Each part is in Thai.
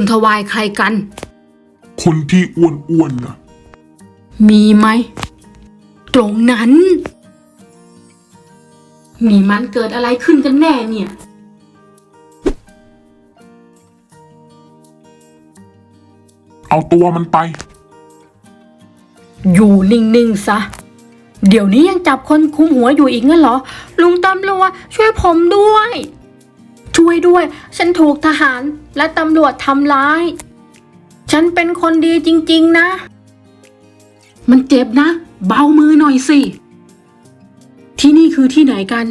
สุนทวายใครกัน คนที่อ้วนๆนะมีไหม ตรงนั้น นี่มันเกิดอะไรขึ้นกันแน่เนี่ย เอาตัวมันไป อยู่นิ่ง ๆ ซะ เดี๋ยวนี้ยังจับคนคุมหัวอยู่อีกงั้นเหรอ ลุงตำรวจช่วยผมด้วย ช่วยด้วย ฉันถูกทหารและตำรวจทำร้าย ฉันเป็นคนดีจริง ๆ นะ มันเจ็บนะ เบามือหน่อยสิ ที่นี่คือที่ไหนกัน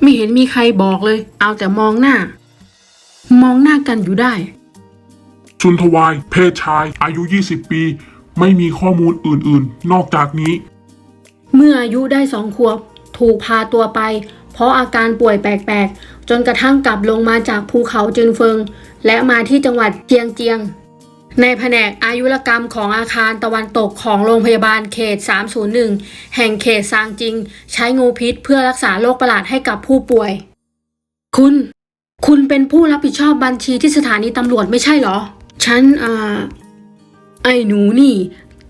ไม่เห็นมีใครบอกเลย เอาแต่มองหน้า มองหน้ากันอยู่ได้ ชุนทวาย เพศชาย อายุ 20 ปี ไม่มีข้อมูลอื่น ๆ นอกจากนี้ เมื่ออายุได้สองขวบ ถูกพาตัวไป เพราะอาการป่วยแปลกๆ จนกระทั่งกลับลงมาจากภูเขาจึนเฟิง และมาที่จังหวัดเจียงเจียง ในแผนกอายุรกรรมของอาคารตะวันตกของโรงพยาบาลเขต 301 แห่งเขตซางจิง ใช้งูพิษเพื่อรักษาโรคประหลาดให้กับผู้ป่วย คุณ คุณเป็นผู้รับผิดชอบบัญชีที่สถานีตำรวจไม่ใช่เหรอ ฉันอ่าไอ้หนูนี่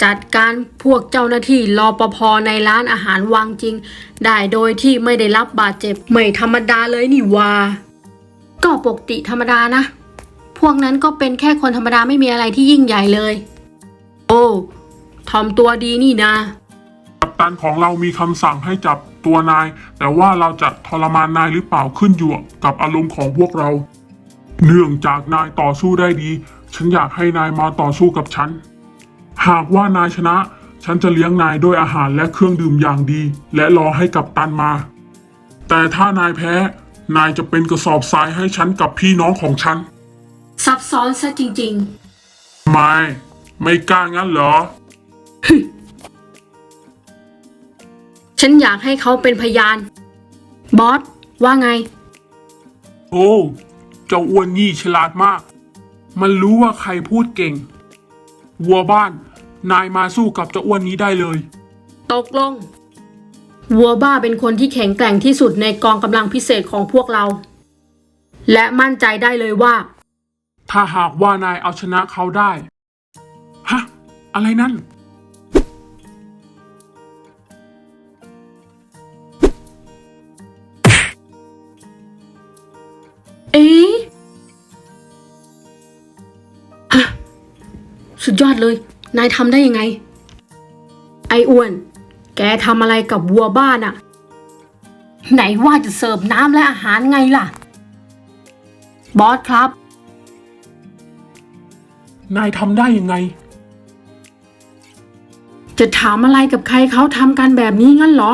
จัดการพวกเจ้าหน้าที่รอปภในร้านอาหารวางจริง ได้โดยที่ไม่ได้รับบาดเจ็บ ไม่ธรรมดาเลยนี่ว่าก็ปกติธรรมดานะ พวกนั้นก็เป็นแค่คนธรรมดาไม่มีอะไรที่ยิ่งใหญ่เลย โอ้ทอมตัวดีนี่นะ กัปตันของเรามีคำสั่งให้จับตัวนาย แต่ว่าเราจะทรมานนายหรือเปล่าขึ้นอยู่กับอารมณ์ของพวกเรา เนื่องจากนายต่อสู้ได้ดี ฉันอยากให้นายมาต่อสู้กับฉัน หากว่านายชนะ ฉันจะเลี้ยงนายด้วยอาหารและเครื่องดื่มอย่างดี และรอให้กัปตันมา แต่ถ้านายแพ้ นายจะเป็นกระสอบทรายให้ฉันกับพี่น้องของฉัน ซับซ้อนซะจริงไม่ ไม่กล้างั้นเหรอ ๆ ฉันอยากให้เขาเป็นพยาน บอส ว่าไง โอ้ เจ้าอ้วนนี่ฉลาดมาก มันรู้ว่าใครพูดเก่ง วัวบ้าน นายมาสู้กับเจ้าอ้วนนี้ได้เลย ตกลง วัวบ้าเป็นคนที่แข็งแกร่งที่สุดในกองกำลังพิเศษของพวกเรา และมั่นใจได้เลยว่า ถ้าหากว่านายเอาชนะเขาได้ ฮะ อะไรนั่น สุดยอดเลย นายทำได้ยังไง ไอ้อ้วน แกทำอะไรกับวัวบ้านอะไหนว่าจะเสิร์ฟน้ำและอาหารไงล่ะ บอสครับ นายทำได้ยังไง จะถามอะไรกับใครเขาทำกันแบบนี้งั้นเหรอ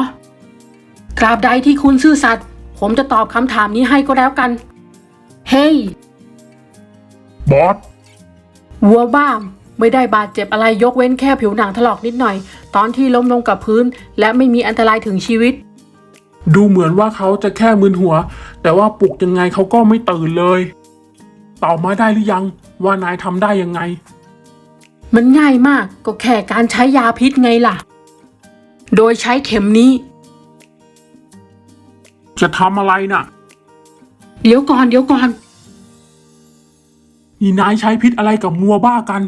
ตราบใดที่คุณซื่อสัตย์ ผมจะตอบคำถามนี้ให้ก็แล้วกัน เฮ้ย บอส วัวบ้าม ไม่ได้บาดเจ็บอะไรยกเว้นแค่ผิวหนังถลอกนิดหน่อย ตอนที่ล้มลงกับพื้น และไม่มีอันตรายถึงชีวิต ดูเหมือนว่าเขาจะแค่มึนหัว แต่ว่าปลุกยังไงเขาก็ไม่ตื่นเลยตอบมาได้หรือยังว่านายทำได้ยังไง มันง่ายมากก็แค่การใช้ยาพิษไงล่ะ โดยใช้เข็มนี้ จะทำอะไรน่ะ เดี๋ยวก่อนเดี๋ยวก่อน นี่นายใช้พิษอะไรกับมัวบ้ากัน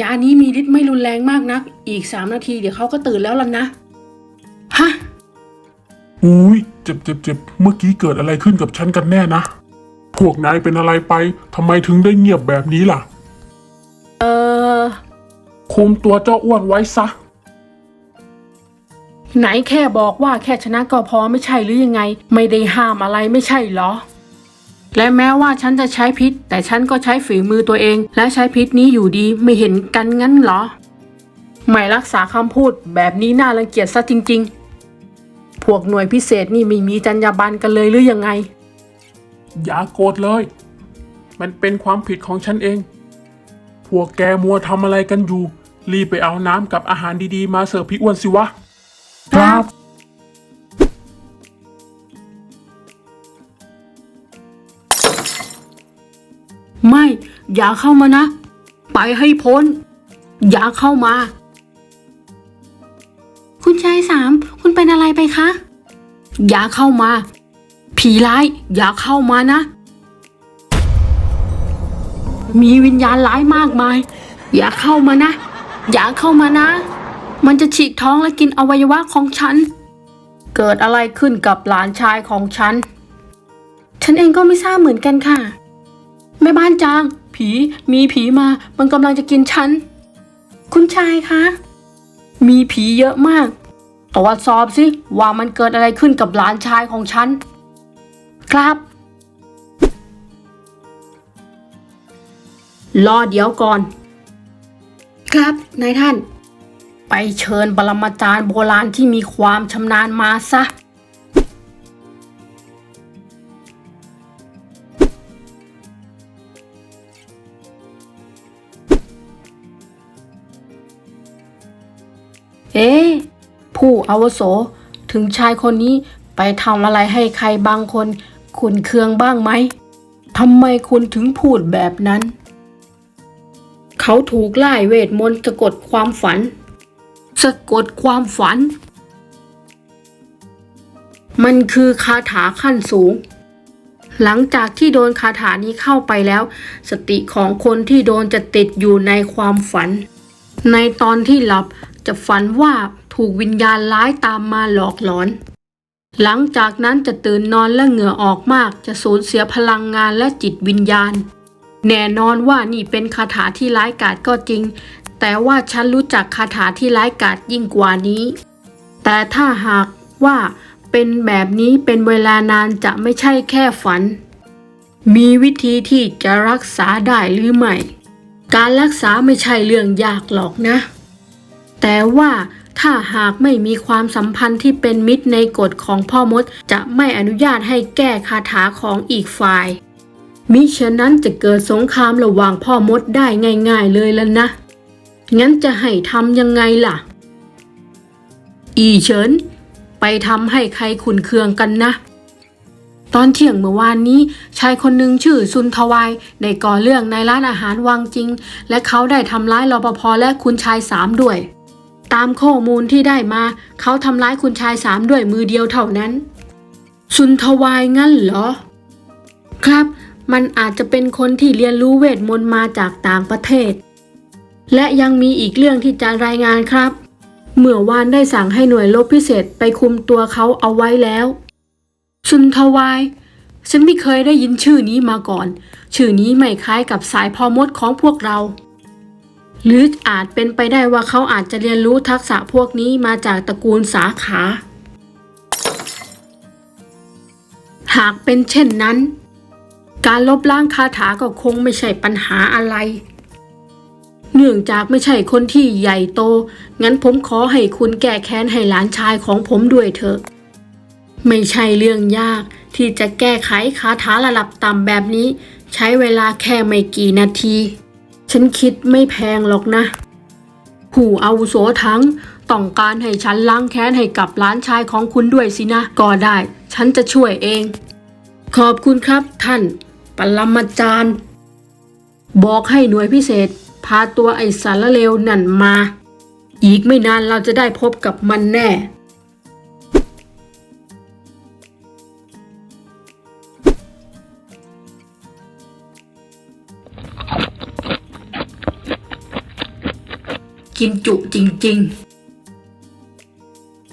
ยานี้มีฤทธิ์ไม่รุนแรงมากนัก อีกสามนาทีเดี๋ยวเขาก็ตื่นแล้วล่ะนะ ฮะ อุ้ยเจ็บเจ็บเจ็บเมื่อกี้เกิดอะไรขึ้นกับฉันกันแน่นะ พวกนายเป็นอะไรไปทำไมถึงได้เงียบแบบนี้ล่ะ เออ คุมตัวเจ้าอ้วนไว้ซะ ไหนแค่บอกว่าแค่ชนะก็พอไม่ใช่หรือยังไง ไม่ได้ห้ามอะไรไม่ใช่เหรอ และแม้ว่าฉันจะใช้พิษ แต่ฉันก็ใช้ฝีมือตัวเอง และใช้พิษนี้อยู่ดีไม่เห็นกันงั้นเหรอ ไม่รักษาคำพูดแบบนี้น่ารังเกียจซะจริง ๆ พวกหน่วยพิเศษนี่ไม่มีจรรยาบรรณกันเลยหรือยังไง อย่าโกรธเลย มันเป็นความผิดของฉันเอง พวกแกมัวทำอะไรกันอยู่ รีบไปเอาน้ำกับอาหารดีๆ มาเสิร์ฟพี่อ้วนสิวะ ครับ ไม่ อย่าเข้ามานะ ไปให้พ้น อย่าเข้ามา คุณชายสาม คุณเป็นอะไรไปคะ อย่าเข้ามา ผีร้าย อย่าเข้ามานะ มีวิญญาณร้ายมากมาย อย่าเข้ามานะ อย่าเข้ามานะ มันจะฉีกท้องและกินอวัยวะของฉัน เกิดอะไรขึ้นกับหลานชายของฉัน ฉันเองก็ไม่ทราบเหมือนกันค่ะ แม่บ้านจาง ผีมีผีมา มันกำลังจะกินฉัน คุณชายคะ มีผีเยอะมากตรวจสอบสิว่ามันเกิดอะไรขึ้นกับหลานชายของฉัน ครับ รอเดี๋ยวก่อน ครับนายท่าน ไปเชิญปรมาจารย์โบราณที่มีความชำนาญมาซะ เอ๊ะผู้อาวุโสถึงชายคนนี้ไปทำอะไรให้ใครบางคนขุนเคืองบ้างไหมทำไมคุณถึงพูดแบบนั้น เขาถูกไล่เวทมนต์สะกดความฝัน สะกดความฝัน มันคือคาถาขั้นสูง หลังจากที่โดนคาถานี้เข้าไปแล้ว สติของคนที่โดนจะติดอยู่ในความฝัน ในตอนที่หลับจะฝันว่าถูกวิญญาณร้ายตามมาหลอกหลอน หลังจากนั้นจะตื่นนอนและเหงื่อออกมาก จะสูญเสียพลังงานและจิตวิญญาณ แน่นอนว่านี่เป็นคาถาที่ร้ายกาจก็จริง แต่ว่าฉันรู้จักคาถาที่ร้ายกาจยิ่งกว่านี้ แต่ถ้าหากว่าเป็นแบบนี้เป็นเวลานานจะไม่ใช่แค่ฝัน มีวิธีที่จะรักษาได้หรือไม่ การรักษาไม่ใช่เรื่องยากหรอกนะ แต่ว่าถ้าหากไม่มีความสัมพันธ์ที่เป็นมิตรในกฎของพ่อมดจะไม่อนุญาตให้แก้คาถาของอีกฝ่าย มิฉะนั้นจะเกิดสงครามระหว่างพ่อมดได้ง่าย ๆเลยแล้วนะ งั้นจะให้ทำยังไงล่ะ อีเฉิน ไปทำให้ใครขุนเคืองกันนะ ตอนเที่ยงเมื่อวานนี้ ชายคนหนึ่งชื่อซุนทวายได้ก่อเรื่องในร้านอาหารวังจริง และเขาได้ทำร้ายรปภและคุณชายสามด้วย ตามข้อมูลที่ได้มา เขาทำร้ายคุณชายสามด้วยมือเดียวเท่านั้น ซุนทวายงั้นเหรอ ครับ มันอาจจะเป็นคนที่เรียนรู้เวทมนต์มาจากต่างประเทศ และยังมีอีกเรื่องที่จะรายงานครับ เมื่อวานได้สั่งให้หน่วยรบพิเศษไปคุมตัวเขาเอาไว้แล้ว ซุนทวาย ฉันไม่เคยได้ยินชื่อนี้มาก่อน ชื่อนี้ไม่คล้ายกับสายพอมดของพวกเรา หรืออาจเป็นไปได้ว่าเขาอาจจะเรียนรู้ทักษะพวกนี้มาจากตระกูลสาขา หากเป็นเช่นนั้น การลบล้างคาถาก็คงไม่ใช่ปัญหาอะไร เนื่องจากไม่ใช่คนที่ใหญ่โต งั้นผมขอให้คุณแก้แค้นให้หลานชายของผมด้วยเถอะ ไม่ใช่เรื่องยากที่จะแก้ไขคาถาระดับต่ำแบบนี้ ใช้เวลาแค่ไม่กี่นาที ฉันคิดไม่แพงหรอกนะ ผู้อาวุโสทั้งต้องการให้ฉันล้างแค้นให้กับหลานชายของคุณด้วยสินะ ก็ได้ ฉันจะช่วยเอง ขอบคุณครับท่าน ปรมาจารย์ บอกให้หน่วยพิเศษ พาตัวไอ้สารเลวนั่นมา อีกไม่นานเราจะได้พบกับมันแน่ กินจุจริง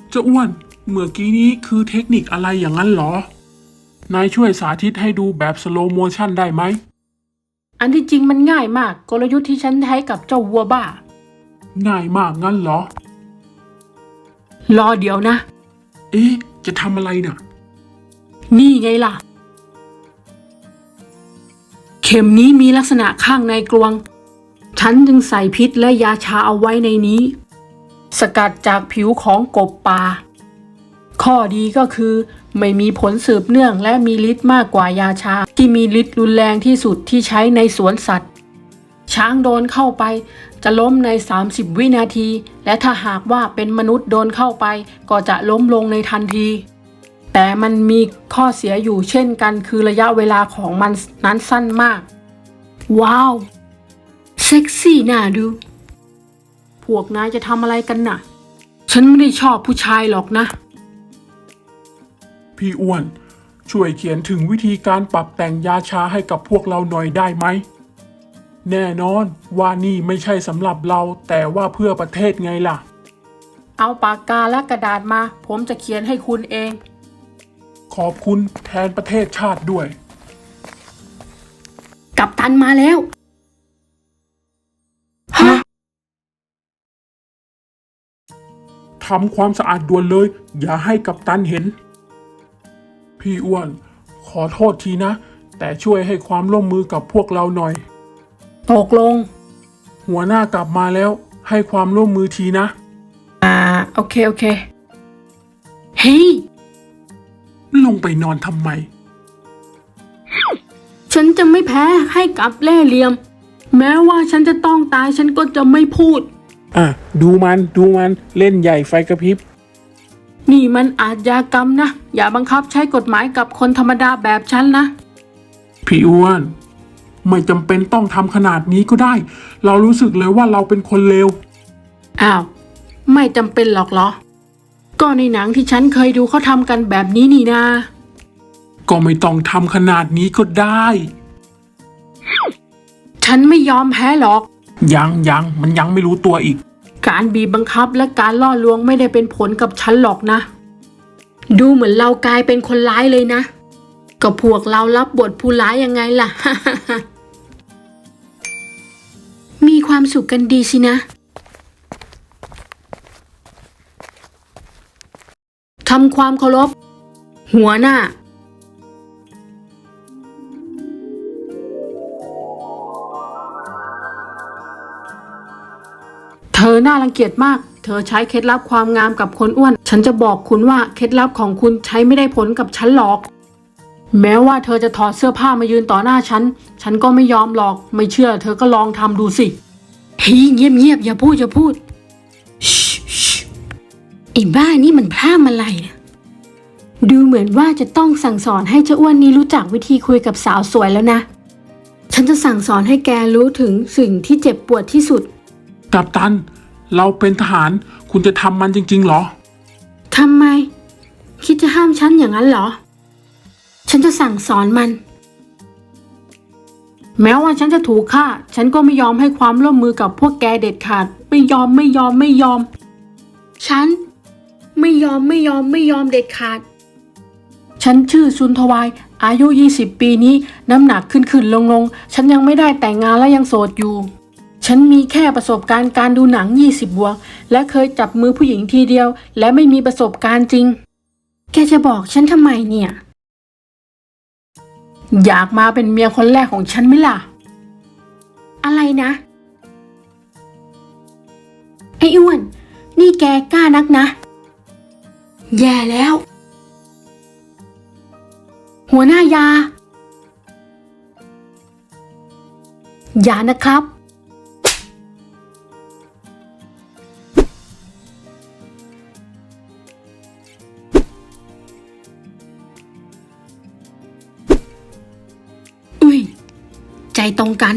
เจ้าอ้วนเมื่อกี้นี้คือเทคนิคอะไรอย่างนั้นเหรอ นายช่วยสาธิตให้ดูแบบสโลโมชันได้ไหม ๆ อันที่จริงมันง่ายมาก กลยุทธ์ที่ฉันใช้กับเจ้าวัวบ้า ง่ายมากงั้นเหรอ รอเดี๋ยวนะ เอ๊ะ จะทำอะไรน่ะ นี่ไงล่ะ เข็มนี้มีลักษณะข้างในกลวง ฉันจึงใส่พิษและยาชาเอาไว้ในนี้ สกัดจากผิวของกบป่า ข้อดีก็คือ ไม่มีผลสืบเนื่องและมีฤทธิ์มากกว่ายาชา ที่มีฤทธิ์รุนแรงที่สุดที่ใช้ในสวนสัตว์ ช้างโดนเข้าไป จะล้มใน 30 วินาที และถ้าหากว่าเป็นมนุษย์โดนเข้าไป ก็จะล้มลงในทันทีแต่มันมีข้อเสียอยู่เช่นกันคือระยะเวลาของมันนั้นสั้นมาก ว้าว ซ็กซี่น่าดู พวกนายจะทำอะไรกันน่ะ ฉันไม่ได้ชอบผู้ชายหรอกนะ พี่อ้วน ช่วยเขียนถึงวิธีการปรับแต่งยาชาให้กับพวกเราหน่อยได้ไหม แน่นอนว่านี่ไม่ใช่สำหรับเราแต่ว่าเพื่อประเทศไงล่ะ เอาปากกาและกระดาษมา ผมจะเขียนให้คุณเอง ขอบคุณแทนประเทศชาติด้วย กับตันมาแล้ว ฮะทำความสะอาดด่วนเลย อย่าให้กัปตันเห็น พี่อ้วน ขอโทษทีนะ แต่ช่วยให้ความร่วมมือกับพวกเราหน่อย ตกลง หัวหน้ากลับมาแล้ว ให้ความร่วมมือทีนะ อ่า โอเค โอเค เฮ้ย ลงไปนอนทำไม ฉันจะไม่แพ้ให้กับเล่ห์เหลี่ยม แม้ว่าฉันจะต้องตายฉันก็จะไม่พูด อะ ดูมันดูมันเล่นใหญ่ไฟกระพริบ นี่มันอาชญากรรมนะ อย่าบังคับใช้กฎหมายกับคนธรรมดาแบบฉันนะ พี่อ้วน ไม่จำเป็นต้องทำขนาดนี้ก็ได้ เรารู้สึกเลยว่าเราเป็นคนเลวอ้าว ไม่จำเป็นหรอกเหรอ ก็ในหนังที่ฉันเคยดูเขาทำกันแบบนี้นี่นา ก็ไม่ต้องทำขนาดนี้ก็ได้ ฉันไม่ยอมแพ้หรอก ยังยังมันยังไม่รู้ตัวอีก การบีบบังคับและการล่อลวงไม่ได้เป็นผลกับฉันหรอกนะ ดูเหมือนเรากลายเป็นคนร้ายเลยนะ ก็พวกเรารับบทผู้ร้ายยังไงล่ะ มีความสุขกันดีสินะ ทำความเคารพ หัวหน้า อน่ารังเกียจมาก เธอใช้เคล็ดลับความงามกับคนอ้วน ฉันจะบอกคุณว่าเคล็ดลับของคุณใช้ไม่ได้ผลกับฉันหรอก แม้ว่าเธอจะถอดเสื้อผ้ามายืนต่อหน้าฉัน ฉันก็ไม่ยอมหรอก ไม่เชื่อ เธอก็ลองทำดูสิเฮ้ยเงียบเงียบๆอย่าพูดอย่าพูดชิชิไอ้บ้านี่มันพร่ำอะไรเนี่ยดูเหมือนว่าจะต้องสั่งสอนให้เจ้าอ้วนนี้รู้จักวิธีคุยกับสาวสวยแล้วนะ ฉันจะสั่งสอนให้แกรู้ถึงสิ่งที่เจ็บปวดที่สุด กัปตัน เราเป็นทหารคุณจะทำมันจริง ๆ เหรอ ทำไม คิดจะห้ามฉันอย่างนั้นเหรอ ฉันจะสั่งสอนมัน แม้ว่าฉันจะถูกฆ่า ฉันก็ไม่ยอมให้ความร่วมมือกับพวกแกเด็ดขาด ไม่ยอมไม่ยอมไม่ยอม ฉัน ไม่ยอมไม่ยอมไม่ยอมเด็ดขาด ฉันชื่อซุนทวาย อายุ 20 ปีนี้ น้ำหนักขึ้นขึ้นลงลง ฉันยังไม่ได้แต่งงานและยังโสดอยู่ ฉันมีแค่ประสบการณ์การดูหนัง 20 บวก และเคยจับมือผู้หญิงทีเดียว และไม่มีประสบการณ์จริง แกจะบอกฉันทำไมเนี่ย อยากมาเป็นเมียคนแรกของฉันไหมล่ะ อะไรนะ ไอ้อ้วน นี่แกกล้านักนะ แย่แล้ว หัวหน้ายา อย่านะครับ ตรงกัน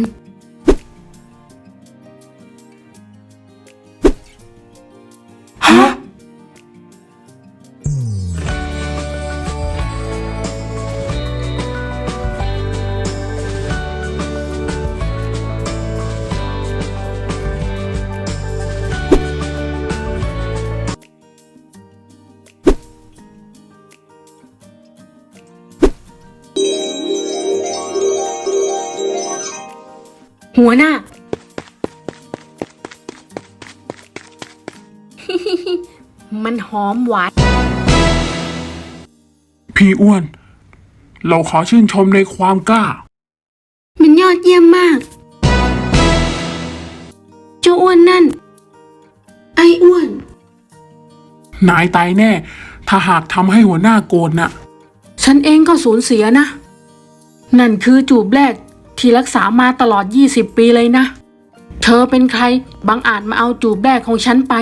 อมหวาน พี่อ้วน เราขอชื่นชมในความกล้า มันยอดเยี่ยมมาก เจ้าอ้วนนั่น ไอ้อ้วน นายตายแน่ ถ้าหากทำให้หัวหน้าโกรธน่ะ ฉันเองก็สูญเสียนะ นั่นคือจูบแรกที่รักษามาตลอด 20 ปีเลยนะ เธอเป็นใครบังอาจมาเอาจูบแรกของฉันไป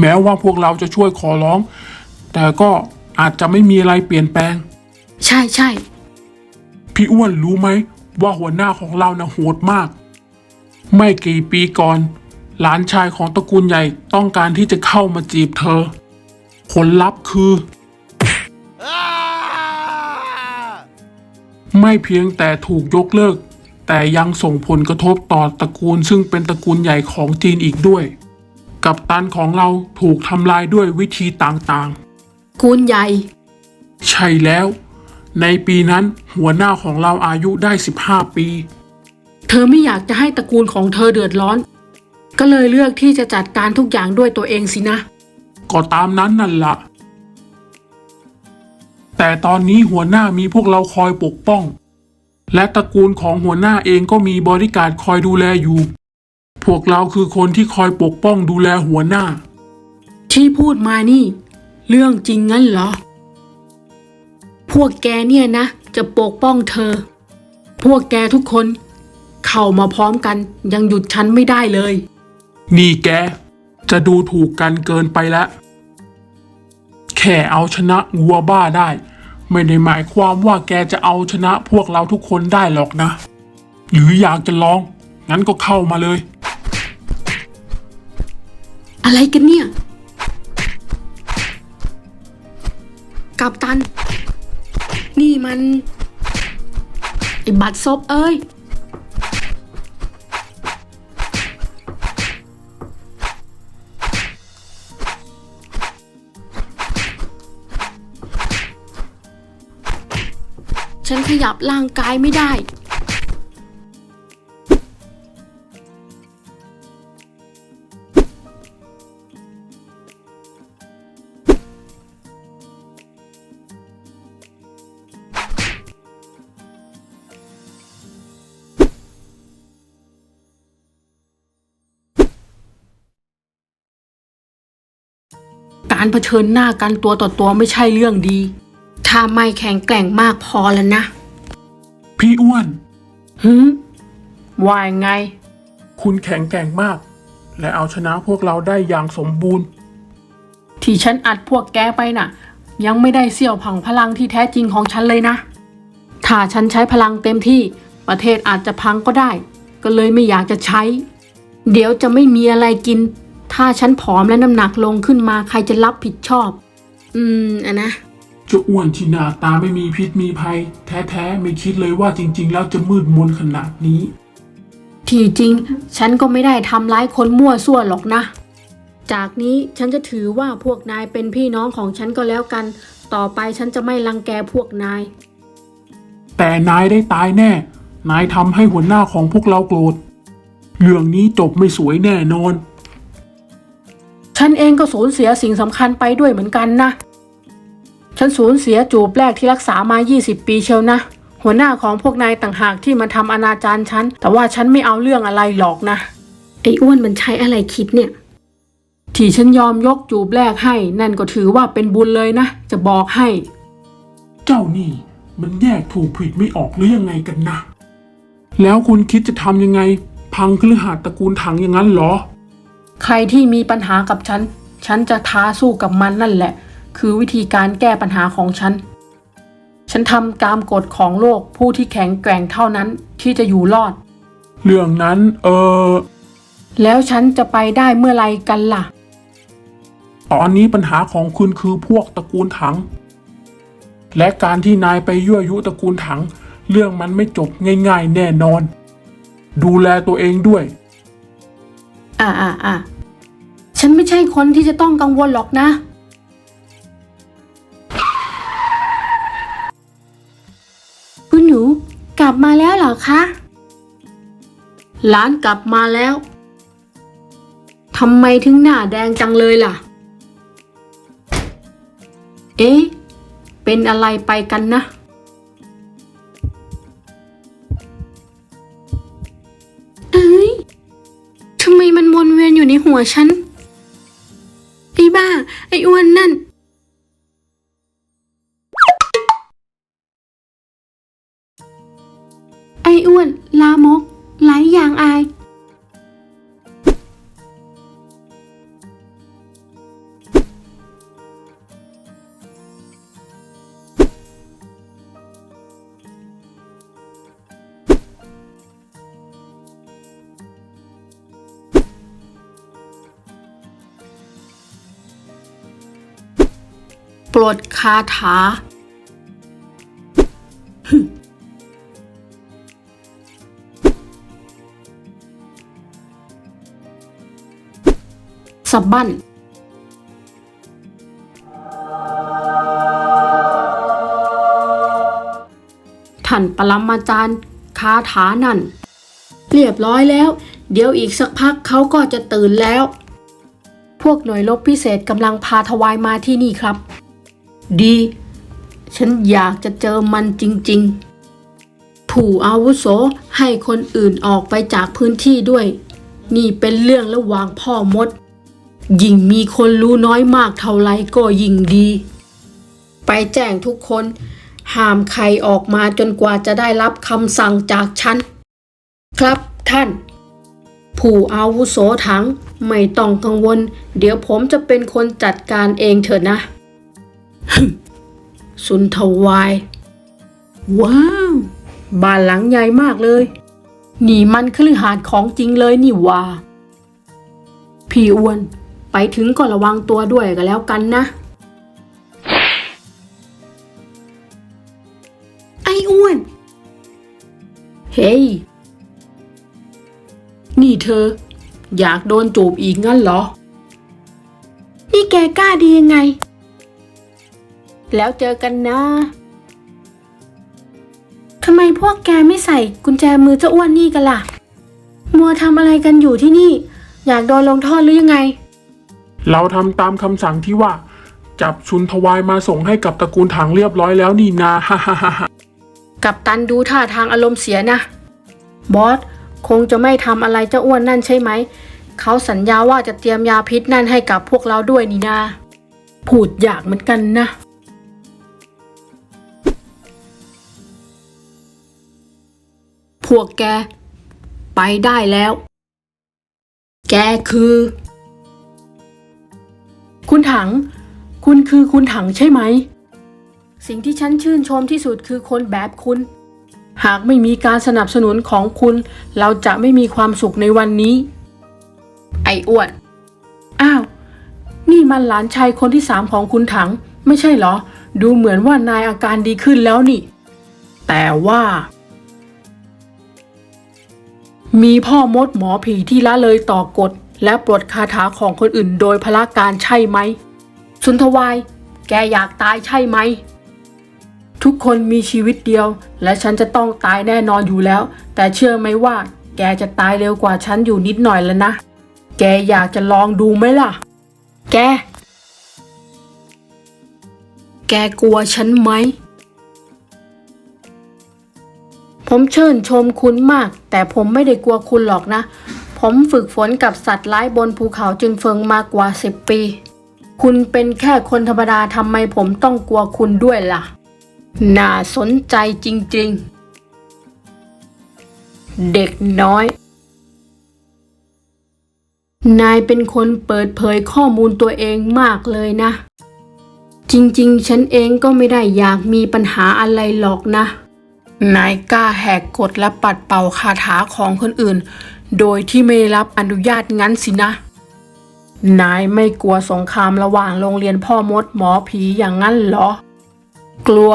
แม้ว่าพวกเราจะช่วยขอร้อง แต่ก็อาจจะไม่มีอะไรเปลี่ยนแปลง ใช่ใช่ พี่อ้วนรู้ไหม ว่าหัวหน้าของเรานะ่ะโหดมาก ไม่กี่ปีก่อน หลานชายของตระกูลใหญ่ต้องการที่จะเข้ามาจีบเธอ ผลลัพธ์คือ ไม่เพียงแต่ถูกยกเลิก แต่ยังส่งผลกระทบต่อตระกูลซึ่งเป็นตระกูลใหญ่ของจีนอีกด้วย กัปตันของเราถูกทำลายด้วยวิธีต่างๆกูลใหญ่ใช่แล้ว ในปีนั้นหัวหน้าของเราอายุได้ 15 ปี เธอไม่อยากจะให้ตระกูลของเธอเดือดร้อน ก็เลยเลือกที่จะจัดการทุกอย่างด้วยตัวเองสินะ ก็ตามนั้นนั่นละแต่ตอนนี้หัวหน้ามีพวกเราคอยปกป้อง และตระกูลของหัวหน้าเองก็มีบริการดคอยดูแลอยู่พ วกเราคือคนที่คอยปกป้องดูแลหัวหน้า ที่พูดมานี่ เรื่องจริงงั้นเหรอ พวกแกเนี่ยนะ จะปกป้องเธอ พวกแกทุกคน เข้ามาพร้อมกันยังหยุดฉันไม่ได้เลย นี่แก จะดูถูกกันเกินไปแล้ว แค่เอาชนะวัวบ้าได้ ไม่ได้หมายความว่าแกจะเอาชนะพวกเราทุกคนได้หรอกนะ หรืออยากจะลอง งั้นก็เข้ามาเลย อะไรกันเนี่ย กับตัน นี่มัน ไอ้บัตรซบเอ้ย ฉันขยับร่างกายไม่ได้ การเผชิญหน้ากันตัวต่อตัวไม่ใช่เรื่องดี ถ้าไม่แข็งแกร่งมากพอแล้วนะ พี่อ้วนหืมว่ายังไง คุณแข็งแกร่งมาก และเอาชนะพวกเราได้อย่างสมบูรณ์ ที่ฉันอัดพวกแกไปน่ะ ยังไม่ได้เสี่ยวผังพลังที่แท้จริงของฉันเลยนะ ถ้าฉันใช้พลังเต็มที่ประเทศอาจจะพังก็ได้ ก็เลยไม่อยากจะใช้ เดี๋ยวจะไม่มีอะไรกิน ถ้าฉันผอมและน้ำหนักลงขึ้นมาใครจะรับผิดชอบ อืมอะนะ เจะอ้วนที่หน้าตาไม่มีพิษมีภัย แท้ๆไม่คิดเลยว่าจริง ๆ แล้วจะมืดมนขนาดนี้ ที่จริง ฉันก็ไม่ได้ทำร้ายคนมั่วซั่วหรอกนะ จากนี้ฉันจะถือว่าพวกนายเป็นพี่น้องของฉันก็แล้วกัน ต่อไปฉันจะไม่รังแกพวกนาย แต่นายได้ตายแน่ นายทำให้หัวหน้าของพวกเราโกรธ เรื่องนี้จบไม่สวยแน่นอน ฉันเองก็สูญเสียสิ่งสำคัญไปด้วยเหมือนกันนะ ฉันสูญเสียจูบแรกที่รักษามา 20 ปีเชียวนะ หัวหน้าของพวกนายต่างหากที่มาทำอนาจารฉัน แต่ว่าฉันไม่เอาเรื่องอะไรหรอกนะ ไอ้อ้วนมันใช้อะไรคิดเนี่ย ที่ฉันยอมยกจูบแรกให้ นั่นก็ถือว่าเป็นบุญเลยนะ จะบอกให้ เจ้านี่ มันแยกถูกผิดไม่ออกหรือยังไงกันนะ แล้วคุณคิดจะทำยังไง พังคฤหาสน์ตระกูลถังอย่างนั้นเหรอ ใครที่มีปัญหากับฉัน ฉันจะท้าสู้กับมันนั่นแหละ คือวิธีการแก้ปัญหาของฉัน ฉันทำตามกฎของโลกผู้ที่แข็งแกร่งเท่านั้นที่จะอยู่รอด เรื่องนั้นเออ แล้วฉันจะไปได้เมื่อไรกันล่ะ ตอนนี้ปัญหาของคุณคือพวกตระกูลถัง และการที่นายไปยั่วยุตระกูลถัง เรื่องมันไม่จบง่าย ๆ แน่นอน ดูแลตัวเองด้วย อ่าอ่าอ่าฉันไม่ใช่คนที่จะต้องกังวลหรอกนะ คุณหนูกลับมาแล้วเหรอคะ หลานกลับมาแล้ว ทำไมถึงหน้าแดงจังเลยล่ะ เอ๊ะ เป็นอะไรไปกันนะ หัวฉัน ไอ้บ้า ไอ้อ้วนนั่น ไอ้อ้วน ลามกไหลอย่างอาย รดคาถา สบั้นท่านปรมาจารย์คาถานั่น เรียบร้อยแล้ว เดี๋ยวอีกสักพักเขาก็จะตื่นแล้ว พวกหน่วยลบพิเศษกำลังพาทวายมาที่นี่ครับ ดี ฉันอยากจะเจอมันจริง ๆ ผู้อาวุโสให้คนอื่นออกไปจากพื้นที่ด้วย นี่เป็นเรื่องระหว่างพ่อมด ยิ่งมีคนรู้น้อยมากเท่าไรก็ยิ่งดี ไปแจ้งทุกคนห้ามใครออกมาจนกว่าจะได้รับคำสั่งจากฉัน ครับท่าน ผู้อาวุโสถังไม่ต้องกังวล เดี๋ยวผมจะเป็นคนจัดการเองเถอะนะ สุนทวาย ว้าว บ้านหลังใหญ่มากเลย นี่มันคฤหาสน์ของจริงเลยนี่ว่า พี่อ้วน ไปถึงก็ระวังตัวด้วยก็แล้วกันนะ ไอ้อ้วน เฮ้ย นี่เธอ อยากโดนจูบอีกงั้นเหรอ นี่แกกล้าดียังไง แล้วเจอกันนะทำไมพวกแกไม่ใส่กุญแจมือเจ้าอ้วนนี่กันล่ะ มัวทำอะไรกันอยู่ที่นี่ อยากโดนลงโทษหรือยังไง เราทำตามคำสั่งที่ว่า จับชุนทวายมาส่งให้กับตระกูลถังเรียบร้อยแล้วนี่นาฮ่าฮ่าฮ่าฮ่ากับตันดูท่าทางอารมณ์เสียนะ บอส คงจะไม่ทำอะไรเจ้าอ้วนนั่นใช่ไหม เขาสัญญาว่าจะเตรียมยาพิษนั่นให้กับพวกเราด้วยนี่นาพูดอยากเหมือนกันนะ พวกแก ไปได้แล้ว แกคือ คุณถัง คุณคือคุณถังใช่ไหม สิ่งที่ฉันชื่นชมที่สุดคือคนแบบคุณ หากไม่มีการสนับสนุนของคุณ เราจะไม่มีความสุขในวันนี้ ไอ้อ้วน อ้าว นี่มันหลานชายคนที่สามของคุณถัง ไม่ใช่เหรอ ดูเหมือนว่านายอาการดีขึ้นแล้วนี่ แต่ว่า มีพ่อมดหมอผีที่ละเลยต่อกฎและปลดคาถาของคนอื่นโดยพละการใช่ไหม สุนทวาย แกอยากตายใช่ไหม ทุกคนมีชีวิตเดียว และฉันจะต้องตายแน่นอนอยู่แล้ว แต่เชื่อไหมว่า แกจะตายเร็วกว่าฉันอยู่นิดหน่อยแล้วนะ แกอยากจะลองดูไหมล่ะ แก แกกลัวฉันไหม ผมเชิญชมคุณมาก แต่ผมไม่ได้กลัวคุณหรอกนะ ผมฝึกฝนกับสัตว์ร้ายบนภูเขาจึงเฟิงมากกว่าสิบปี คุณเป็นแค่คนธรรมดาทำไมผมต้องกลัวคุณด้วยล่ะ น่าสนใจจริงๆ เด็กน้อย นายเป็นคนเปิดเผยข้อมูลตัวเองมากเลยนะ จริงๆ ฉันเองก็ไม่ได้อยากมีปัญหาอะไรหรอกนะ นายกล้าแหกกฎและปัดเป่าคาถาของคนอื่น โดยที่ไม่รับอนุญาตงั้นสินะ นายไม่กลัวสงครามระหว่างโรงเรียนพ่อมดหมอผีอย่างนั้นเหรอ กลัว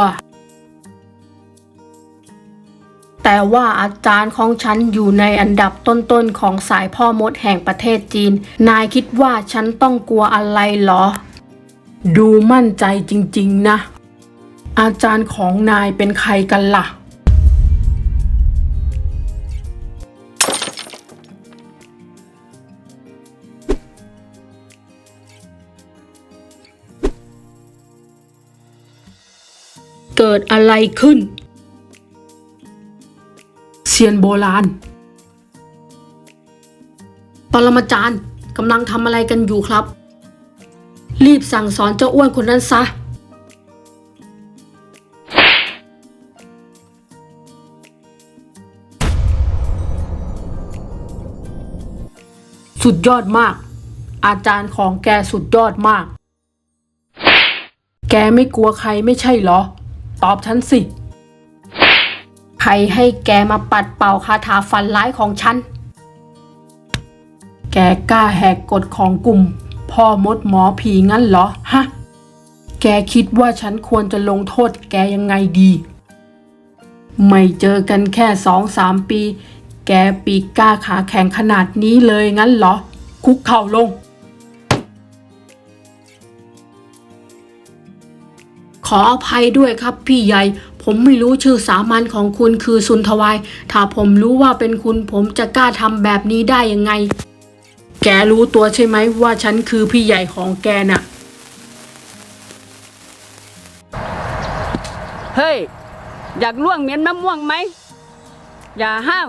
แต่ว่าอาจารย์ของฉันอยู่ในอันดับต้นๆของสายพ่อมดแห่งประเทศจีน นายคิดว่าฉันต้องกลัวอะไรเหรอ ดูมั่นใจจริงๆนะ อาจารย์ของนายเป็นใครกันล่ะ กิดอะไรขึ้น เซียนโบราณ ปรมาจารย์กำลังทำอะไรกันอยู่ครับ รีบสั่งสอนเจ้าอ้วนคนนั้นซะ สุดยอดมาก อาจารย์ของแกสุดยอดมาก แกไม่กลัวใครไม่ใช่เหรอ ตอบฉันสิ ใครให้แกมาปัดเป่าคาถาฟันร้ายของฉัน แกกล้าแหกกฎของกลุ่ม พ่อมดหมอผีงั้นเหรอ ฮะ แกคิดว่าฉันควรจะลงโทษแกยังไงดี ไม่เจอกันแค่สองสามปี แกปีกกล้าขาแข็งขนาดนี้เลยงั้นเหรอ คุกเข่าลง ขออภัยด้วยครับพี่ใหญ่ ผมไม่รู้ชื่อสามัญของคุณคือสุนทวาย ถ้าผมรู้ว่าเป็นคุณผมจะกล้าทำแบบนี้ได้ยังไง แกรู้ตัวใช่ไหมว่าฉันคือพี่ใหญ่ของแกน่ะ เฮ้ย อยากล่วงเหม็นมะม่วงไหม อย่าห้าว